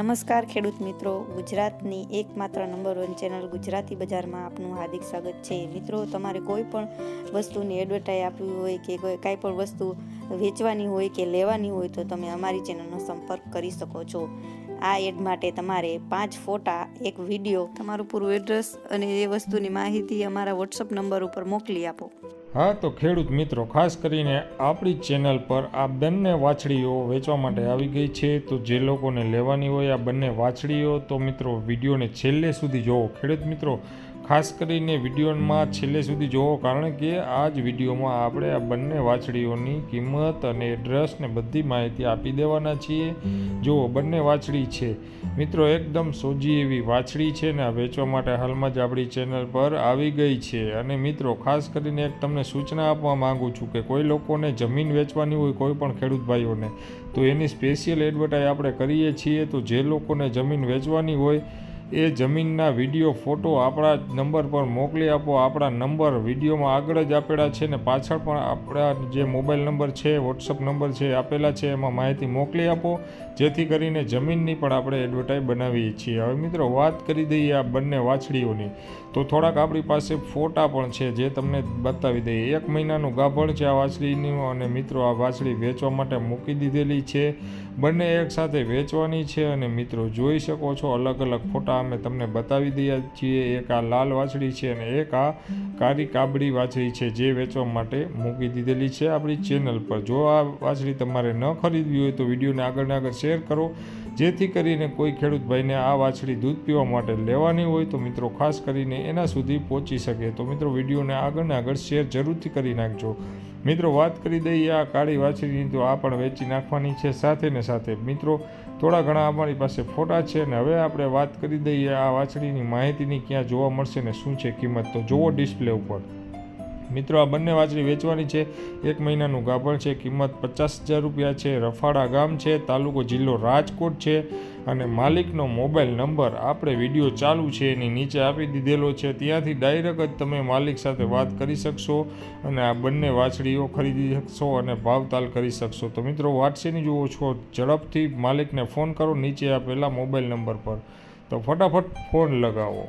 નમસ્કાર ખેડૂત મિત્રો. ગુજરાતની એકમાત્ર નંબર વન ચેનલ ગુજરાતી બજારમાં આપનું હાર્દિક સ્વાગત છે. મિત્રો, તમારે કોઈ પણ વસ્તુની એડવર્ટાઈઝ આપવી હોય કે કોઈ પણ વસ્તુ વેચવાની હોય કે લેવાની હોય તો તમે અમારી ચેનલનો સંપર્ક કરી શકો છો. આ એડ માટે તમારે પાંચ ફોટા એક વીડિયો તમારું પૂરું એડ્રેસ અને એ વસ્તુની માહિતી અમારા વોટ્સઅપ નંબર ઉપર મોકલી આપો. હા તો ખેડૂત મિત્રો ખાસ કરીને આપણી ચેનલ પર આ બંને વાછડીઓ વેચવા માટે આવી ગઈ છે. તો જે લોકોને લેવાની હોય આ બંને વાછડીઓ તો મિત્રો વિડીયોને છેલ્લે સુધી જોવો. ખેડૂત મિત્રો ખાસ કરીને વિડીયોમાં છેલ્લે સુધી જોવો, કારણ કે આ જ વિડીયોમાં આપણે આ બંને વાછડીઓની કિંમત અને એડ્રેસ ને બધી માહિતી આપી દેવાના છીએ. જુઓ, બંને વાછડી છે. મિત્રો, એકદમ સોજી એવી વાછડી છે ને આ વેચવા માટે હાલમાં જ આપણી ચેનલ પર આવી ગઈ છે. અને મિત્રો, ખાસ કરીને એક તમને સૂચના આપવા માંગુ છું કે કોઈ લોકોને જમીન વેચવાની હોય, કોઈ પણ ખેડૂત ભાઈઓને, તો એની સ્પેશિયલ એડવર્ટાઈઝ આપણે કરીએ છીએ તો જે લોકોને જમીન વેચવાની હોય એ જમીનના વીડિયો, ફોટો આપણા નંબર પર મોકલી આપો. આપણા નંબર વિડીયોમાં આગળ જ આપેલા છે ને પાછળ પણ આપણા જે મોબાઈલ નંબર છે, વોટ્સઅપ નંબર છે આપેલા છે, એમાં માહિતી મોકલી આપો. જેથી કરીને જમીનની પણ આપણે એડવર્ટાઈઝ બનાવીએ છીએ. હવે મિત્રો વાત કરી દઈએ આ બંને વાછડીઓની. તો થોડાક આપણી પાસે ફોટા પણ છે જે તમને બતાવી દઈએ. એક મહિનાનું ગાભણ છે આ વાછડીનું અને મિત્રો આ વાછડી વેચવા માટે મૂકી દીધેલી છે. બંને એકસાથે વેચવાની છે અને મિત્રો જોઈ શકો છો, અલગ અલગ ફોટા અમે તમને બતાવી દઈએ છીએ. એક આ લાલ વાછડી છે અને એક આ કારી કાબડી વાછડી છે જે વેચવા માટે મૂકી દીધેલી છે આપણી ચેનલ પર. જો આ વાછડી તમારે ન ખરીદવી હોય તો વિડીયોને આગળ ને આગળ શેર કરો. જેથી કરીને કોઈ ખેડૂત ભાઈને આ વાછડી દૂધ પીવા માટે લેવાની હોય તો મિત્રો ખાસ કરીને એના સુધી પહોંચી શકે. તો મિત્રો વિડીયોને આગળ ને આગળ શેર જરૂરથી કરી નાખજો. મિત્રો વાત કરી દઈએ આ કાળી વાછડીની તો આ પણ વેચી નાખવાની છે સાથે ને સાથે. મિત્રો થોડા ઘણા અમારી પાસે ફોટા છે ને હવે આપણે વાત કરી દઈએ આ વાછડીની માહિતીની ક્યાં જોવા મળશે ને શું છે કિંમત. તો જુઓ ડિસ્પ્લે ઉપર. મિત્રો, આ બંને વાછડી વેચવાની છે. એક મહિનાનું ગાભણ છે. કિંમત પચાસ હજાર રૂપિયા છે. રફાડા ગામ છે. તાલુકો જિલ્લો રાજકોટ છે. અને માલિકનો મોબાઈલ નંબર આપણે વીડિયો ચાલુ છે એની નીચે આપી દીધેલો છે. ત્યાંથી ડાયરેક્ટ જ તમે માલિક સાથે વાત કરી શકશો અને આ બંને વાછડીઓ ખરીદી શકશો અને ભાવતાલ કરી શકશો. તો મિત્રો, વાટસીની જુઓ છો, ઝડપથી માલિકને ફોન કરો. નીચે આપેલા મોબાઈલ નંબર પર. તો ફટાફટ ફોન લગાવો.